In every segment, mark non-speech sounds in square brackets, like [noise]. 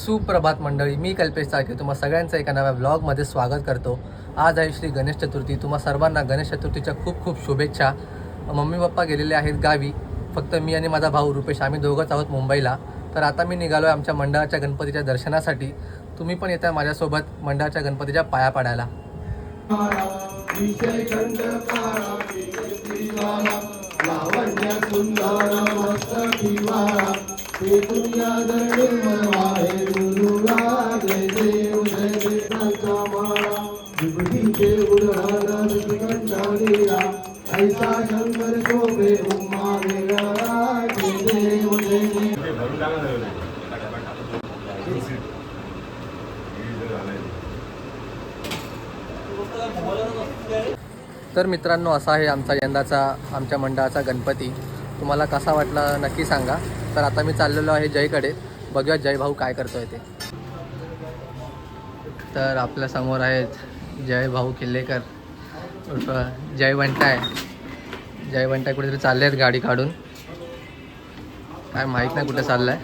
सुप्रभात मंडळी मी कल्पेश चाळके तुम्हा सगळ्यांचं एका नव्या ब्लॉगमध्ये स्वागत करतो. आज आहे श्री गणेश चतुर्थी. तुम्हा सर्वांना गणेश चतुर्थीच्या खूप खूप शुभेच्छा. मम्मी पप्पा गेलेले आहेत गावी. फक्त मी आणि माझा भाऊ रुपेश आम्ही दोघंच आहोत मुंबईला. तर आता मी निघालो आहे आमच्या मंडळाच्या गणपतीच्या दर्शनासाठी. तुम्ही पण येता माझ्यासोबत मंडळाच्या गणपतीच्या पाया पाडायला. सुंदर दरडे गुरुला जय देव जय माळा विभूतीचे ऐसा शंकर शोभे उम्मा वेगळा जय देव जय तर मित्रांनो असा आहे आमचा यंदाचा आमच्या मंडळाचा गणपती. तुम्हाला कसा वाटला नक्की सांगा. तर आता मी चाललेलो आहे जयकडे. बघूया जय भाऊ काय करतोय ते. तर आपल्यासमोर आहेत जय भाऊ किल्लेकर. जय वंटाय. जय वंटाय कुठेतरी चालले आहेत गाडी काढून. काय माहीत नाही कुठे चाललंय.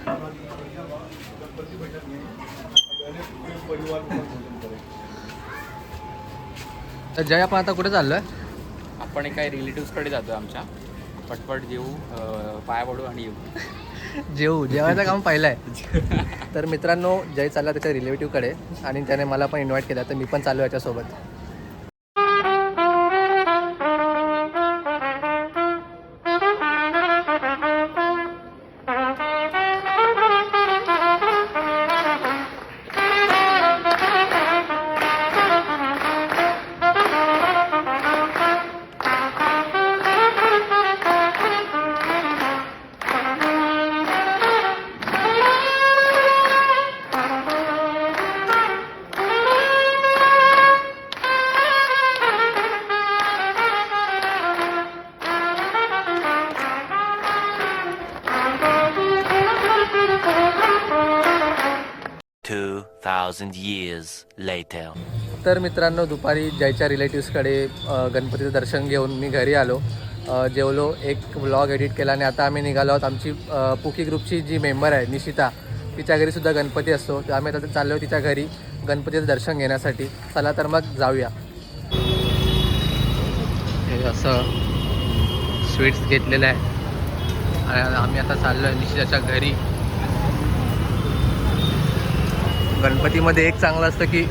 तर जय आपण आता कुठे चाललोय? आपण काही रिलेटिव्सकडे जातो आमच्या. पटपट जेऊ पाया पडू आणि येऊ. जेऊ जेवायचं काम पाहिलं आहे. तर मित्रांनो जय चालला त्याच्या रिलेटिव्हकडे आणि त्याने मला पण इन्व्हाइट केलं तर मी पण चालू याच्यासोबत. Thousand years later. तर मित्रांनो दुपारी जयच्या रिलेटिव्सकडे गणपतीचं दर्शन घेऊन मी घरी आलो. अ, जेवलो एक व्लॉग एडिट केला आणि आता आम्ही निघालो आहोत. आमची अ, पुकी ग्रुपची जी मेंबर आहे निशिता तिच्या घरी सुद्धा गणपती असतो. तर आम्ही आता चाललो तिच्या घरी गणपतीचं दर्शन घेण्यासाठी. चला तर मग जाऊया. हे असं स्वीट्स घेतलेलं आहे. आणि आम्ही आता चाललो आहे निशिताच्या घरी. गणपतीमध्ये एक चांगलं असतं की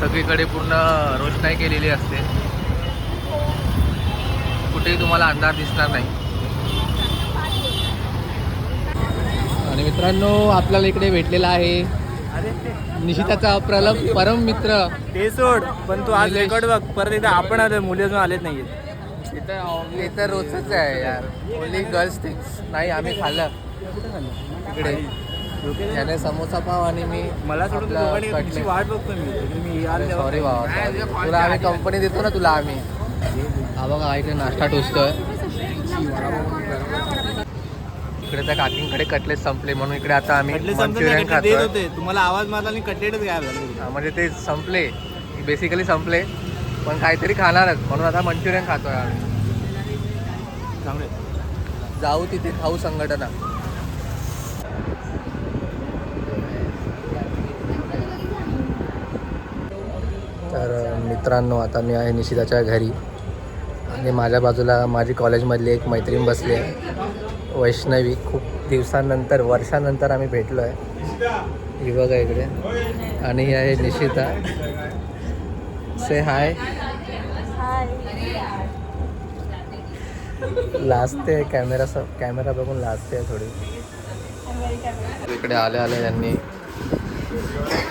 सगळीकडे पूर्ण रोषणाई केलेली असते. कुठेही तुम्हाला अंधार दिसणार नाही. आणि मित्रांनो आपल्याला इकडे भेटलेला आहे निशिताचा प्रलम परम मित्र. ते सोड पण तू आज. रेकॉर्ड बघ परत एकदा आपण आलो मुली अजून आलेच नाहीये हे तर रोजच आहे यार. ओनली गर्ल्स थिंग्स नाही आम्ही खाल्लं? इकडे. त्याने समोसा पाव आणि मी मला. वाट बघतो मी. सॉरी बाबा sorry. तुला आम्ही कंपनी देतो ना तुला आम्ही. हा बघा इकडे नाश्ता टोचतोय. इकडे त्या काकींकडे कटलेट संपले म्हणून इकडे आता आम्ही मंचुरियन तुम्हाला आवाज मारला आणि कटलेटच गायब झाले हा, म्हणजे ते संपले. बेसिकली संपले. पण काहीतरी खाणारच. म्हणून आता मंचुरियन खातोय आम्ही. जाऊ तिथे खाऊ संघटना. तर मित्रांनो आता मी आहे निशिताच्या घरी. आणि माझ्या बाजूला माझी कॉलेजमधली एक मैत्रीण बसली आहे वैष्णवी. खूप दिवसानंतर वर्षानंतर आम्ही भेटलो आहे ही बघा इकडे. आणि ही आहे निशिता से हाय लाजते कॅमेरा स कॅमेरा बघून लाजते थोडी. इकडे आले आले यांनी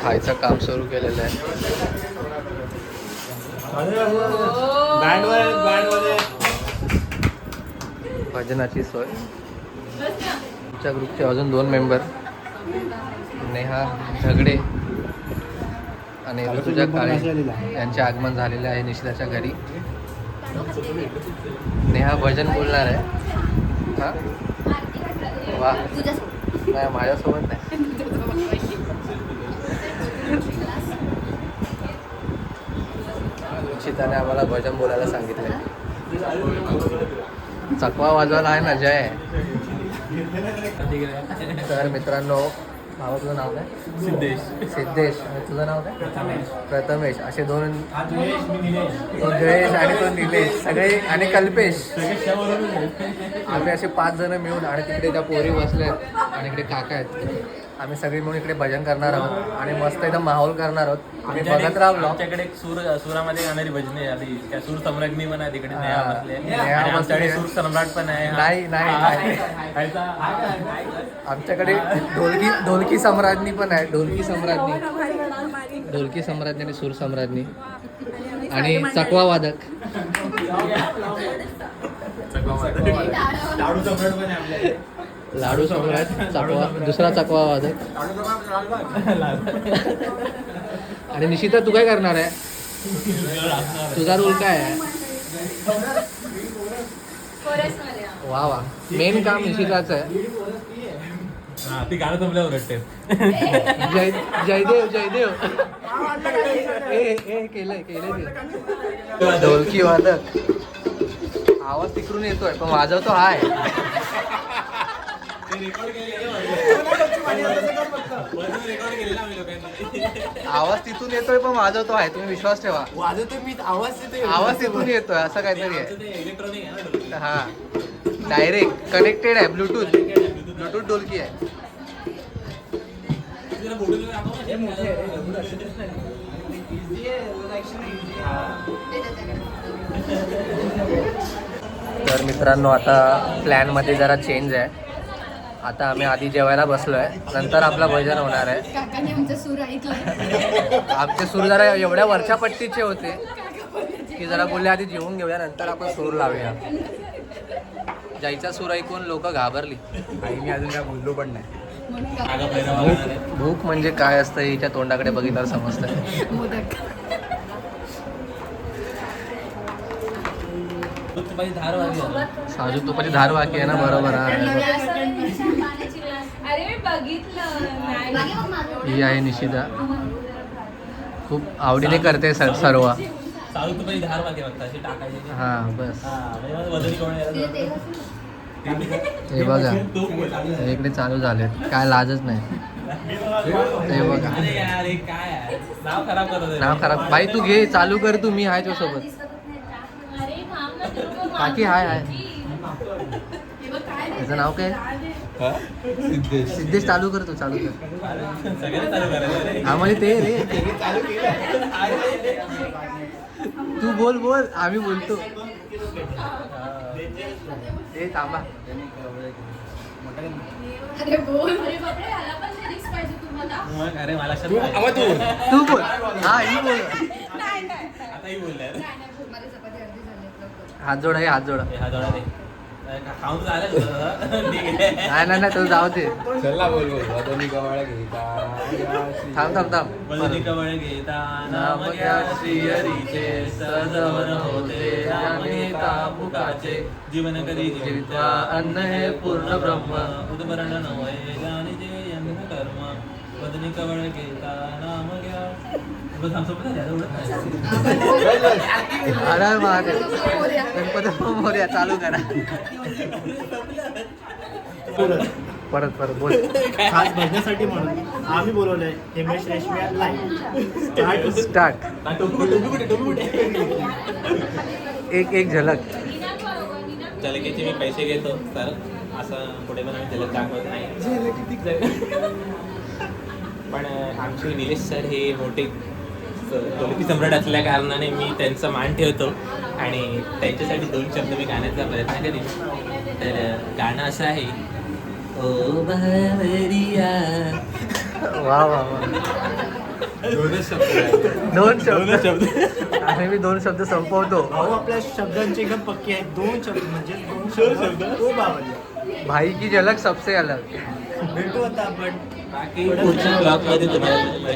खायचं काम सुरू केलेलं आहे. भजनाची सोय. आमच्या ग्रुपचे अजून दोन मेंबर नेहा झगडे आणि ऋतुजा काळे यांचे आगमन झालेले आहे निशिताच्या घरी. नेहा भजन बोलणार आहे. हा? वा. नाही माझ्यासोबत नाही. निशिताने आम्हाला भजन बोलायला सांगितलं चकवा वाजवायला आहे ना जय. तर मित्रांनो भावा तुझं नाव काय? सिद्धेश. सिद्धेश. आणि तुझं नाव काय? प्रथमेश. असे दोन तो जयेश आणि तो निलेश. सगळे आणि कल्पेश. आम्ही असे पाच जण मिळून आणि तिकडे त्या पोरी बसल्या आहेत आणि इकडे काका आहेत. आम्ही सगळे मिळून इकडे भजन करणार आहोत आणि मस्त एकदम माहोल करणार आहोत. आम्ही बघत राहा ब्लॉग आमच्याकडे एक सूर सुरामध्ये गाणारी भजने आली त्या सूर सम्राज्ञी पण आहे तिकडे नेहा हा. बसले. नेहा आणि आमच्याकडे. सूर सम्राट पण आहे. हा. नाही नाही हा. नाही. आमच्याकडे ढोलकी ढोलकी सम्राज्ञी पण आहे. ढोलकी सम्राज्ञी. ढोलकी सम्राज्ञी आणि सूर सम्राज्ञी. आणि चकवा वादक. पण आहे आपल्याकडे लाडू सम्राट चकवा दुसरा चकवा वादक आणि निशिता तू काय करणार आहे? तुझा रोल काय आहे. वा वा. मेन काम निशिताचं आहे. हा, ती गाणं जमल्यावर जय जयदेव जयदेव. ए ए केलंय केलंय ढोलकी वादक. आवाज तिकडून येतोय पण वाजवतो हाय. आवाज तिथून येतोय पण वाजवतो आहे तुम्ही विश्वास ठेवा. मी आवाज येतोय. आवाज तिथून येतोय असं काहीतरी आहे. इलेक्ट्रॉनिक आहे ना हा. डायरेक्ट कनेक्टेड आहे ब्लूटूथ ब्लूटूथ ढोलकी आहे. तर मित्रांनो आता प्लॅनमध्ये जरा चेंज आहे. आता आम्ही आधी जेवायला बसलो आहे नंतर आपला भजन होणार आहे. आमचा सूर ऐकला आमचे सूर जरा एवढ्या वरच्या पट्टीचे होते की जरा बोलले आधी जेवून घेऊया नंतर आपण सूर लावूया. जायचा सूर ऐकून लोक घाबरली. आई मी अजून काय बोललो पण नाही. भूक म्हणजे काय असतं हिच्या तोंडाकडे बघितल्यावर समजतं मोदक फक्त बाई धार वाजली आता. साजूक तुपाची धार बाकी आहे ना बरोबर अरे मी बघितलं. ही आहे निशिता खूप आवडीने करते सर सर्व. साधू तू पहिली धार वाजली फक्त. अशी टाकायची. हा बस. हा, म्हणजे. हे बघा. इकडे चालू झाले काय लाजच नाही. हे बघा. अरे यार काय आहे नाव खराब करत आहे. नाव खराब. बाई तू घे. चालू कर तू. मी आहे तुझ्यासोबत. काकी हाय हाय. हे त्याचं नाव काय? सिद्धेश. चालू कर तू चालू कर. हा म्हणजे ते रे. तू बोल बोल. आम्ही बोलतो. ए थांबा. अरे बोल. अरे बापरे याला पण लिरिक्स पाहिजे तुम्हाला. मग अरे मला. तू बोल. हा ही बोल. आता ही बोललाय हात जोडा हे हात जोडा हे हा जोडा दे. अरे खा- खाऊन तर झालं तुझं. ठीक आहे. [laughs] नाही नाही नाही तुझं जाऊ दे. चला बोल बोल. वदनी गवाळ घेता थांब थांब थांब. वदनी श्रीहरीचे होते. जीवन जीवित्वा अन्न हे पूर्ण ब्रह्म. उदमरण नवये जाणीजे यज्ञ कर्म. वदनी कवळ घेता नाम अरे महादेव गणपती मोर्या चालू करा परत परत बोल खास भजनासाठी म्हणून आम्ही बोलवलंय हिमेश रेशमिया लाईव्ह स्टार्ट एक एक झलक झलकेचे मी पैसे घेतो सर असं पुढे पण आम्ही झलक दाखवत नाही पण आमचे निलेश सर हे मोठे ढोलकी सम्राट असल्या कारणाने मी त्यांचा मान ठेवतो आणि त्यांच्यासाठी दोन शब्द मी गाण्याचा प्रयत्न करेन. तर गाणं असं आहे ओ बावरिया वा वा वा. दोनच शब्द दोन शब्द. आणि मी दोन शब्द संपवतो. भाऊ आपल्या शब्दांची एकदम पक्की आहेत. दोन शब्द म्हणजे दोन शब्द. तो बाबाजी भाई की झलक सबसे अलग. भेटू आता आपण. बाकी पुढच्या ब्लॉगमध्ये तुम्हाला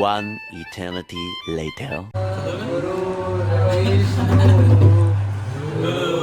One eternity later. [laughs]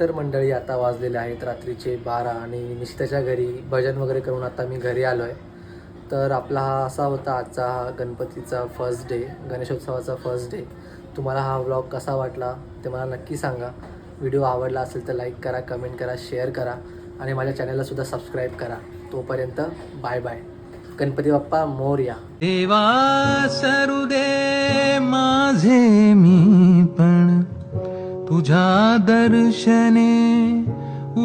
तर मंडळी आता वाजलेले आहेत रात्रीचे बारा आणि निशिताच्या घरी भजन वगैरे करून आता मी घरी आलो आहे तर आपला हा असा होता आजचा हा गणपतीचा फर्स्ट डे गणेशोत्सवाचा फर्स्ट डे तुम्हाला हा व्लॉग कसा वाटला ते मला नक्की सांगा. व्हिडिओ आवडला असेल तर लाईक करा कमेंट करा शेअर करा आणि माझ्या चॅनललासुद्धा सबस्क्राईब करा. तोपर्यंत बाय बाय गणपती बाप्पा मोर्या. देवा सरुदे माझे मी पण तुझ्या दर्शने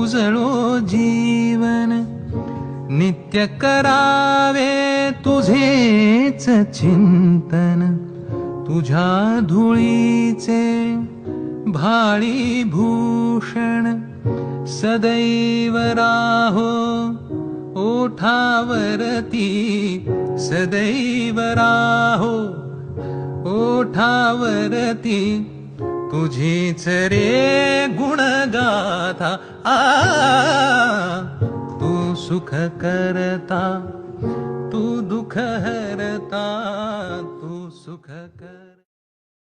उजळो जीवन. नित्य करावे तुझेच चिंतन तुझ्या धुळीचे भाळी भूषण सदैव राहो ओठावरती। सदैव राहो ओठावरती। रे गुणगाथा आ तू सुख करता तू दुःख हरता तू सुख कर